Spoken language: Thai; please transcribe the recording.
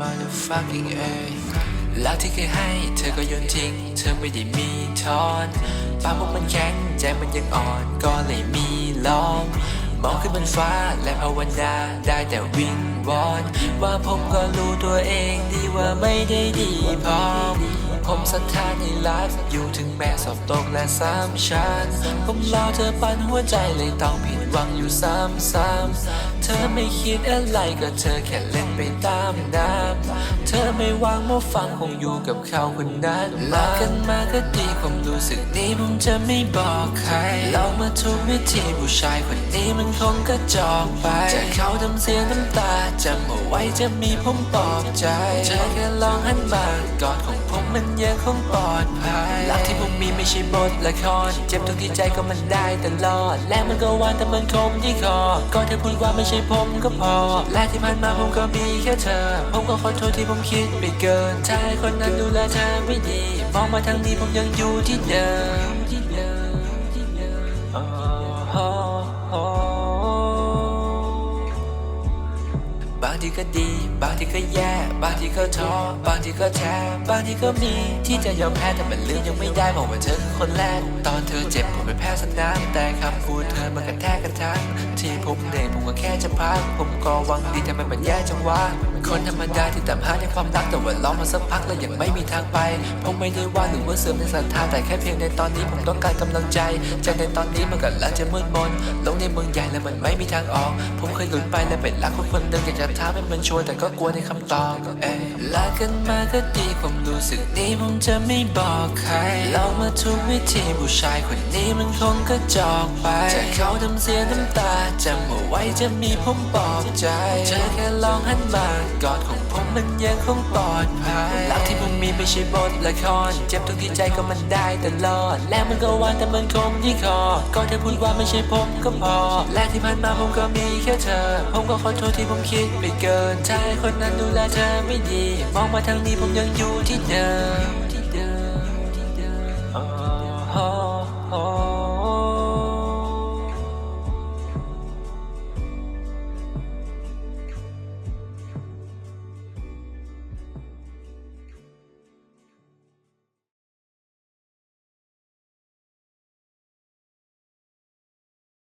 motherfucking A แล้วที่เคยให้เธอก็โยนทิ้ง เธอไม่ได้มีทอนปากพวกมันแข็งใจมันยังอ่อนก็เลยมีลองมองขึ้นบนฟ้าและภาวนาได้แต่วิงวอน ว่าผมก็รู้ตัวเองดีว่าไม่ได้ดีพอผมศรัทธาในรักอยู่ถึงแม้สอบตกและสามชั้นผมรอเธอปันหัวใจเลยต้องผิดหวังอยู่ซ้ำๆ เธอไม่คิดอะไรก็เธอแค่เล่นไปตามน้ำเธอไม่วางมาฟังคงอยู่กับเขาคนนั้นลากันมาก็ดีความรู้สึกนี้ผมจะไม่บอกใครลองมาทุกวิธีผู้ชายคนนี้มันคงกระจอกไปจะเขาทำเสียน้ำตาจำเอาไว้จะมีผมปลอบใจเธอแค่ลองหันมากอดของผมมันยังคงปลอดภัยรักที่ผ ไม่ใช่บทละคร เจ็บทุกที่ใจก็มันได้ตลอด และมันก็หวานแต่มันคมที่คอ ก็เธอพูดว่าไม่ใช่ผมก็พอ และที่ผ่านมาผมก็มีแค่เธอ ผมก็ขอโทษที่ผมคิดไปเกินถ้าให้คนนั้นดูแลเธอไม่ดี มองมาทางนี้ผมยังอยู่ที่เดิม บางทีก็ดี บางทีก็แย่ บางทีก็ท้อบางทีก็แท้บางทีก็มี ที่จะยอมแพ้แต่มันลืมยังไม่ได้บอกว่าเธอคือคนแรก ตอนเธอเจ็บผมเป็นแพ้สนามแต่คำพูดเธอมันกระแทกกระทังที่ผมเหนื่อยผมก็แค่จะพัก ผมก็หวังดีแต่มันมันแย่จังวะคนธรรมดาที่ตามหาในความรักแต่ว่าล้อมาสักพักแล้วยังไม่มีทางไป ผมไม่ได้ว่าหรือว่าเสื่อมในศรัทธาแต่แค่เพียงในตอนนี้ผมต้องการกำลังใจใจในตอนนี้มันก็แลังจะมืดมนลงในเมืองใหญ่แล้วมันไม่มีทางออก ผมเคยหลุดไปและเป็นรักคนคนหนึ่งอยากจะถามให้มันชัวร์แต่ก็กลัวในคำตอบเอ้ลากันมาก็ดีความรู้สึกนี้ผมจะไม่บอกใครลองมาทุกวิธีผู้ชายคนนี้มันคงกระจอกไปจะเขาทำเสียน้ำตาจำเอาไว้จะมีผมปลอบใจเธอแค่ลองหันมากอดของผมมันยังคงปลอดภัยรักที่ผมมีไม่ใช่บทละครเจ็บทุกที่ใจก็มันได้ตลอด และมันก็หวานแต่มันคมที่คอก็เธอพูดว่าไม่ใช่ผมก็พอ และที่ผ่านมาผมก็มีแค่เธอ ผมก็ขอโทษที่ผมคิดไม่เกินถ้าให้คนนั้นดูแลเธอไม่ดี มองมาทางนี้ผมยังอยู่ที่เดิมที่เดิมที่เดิม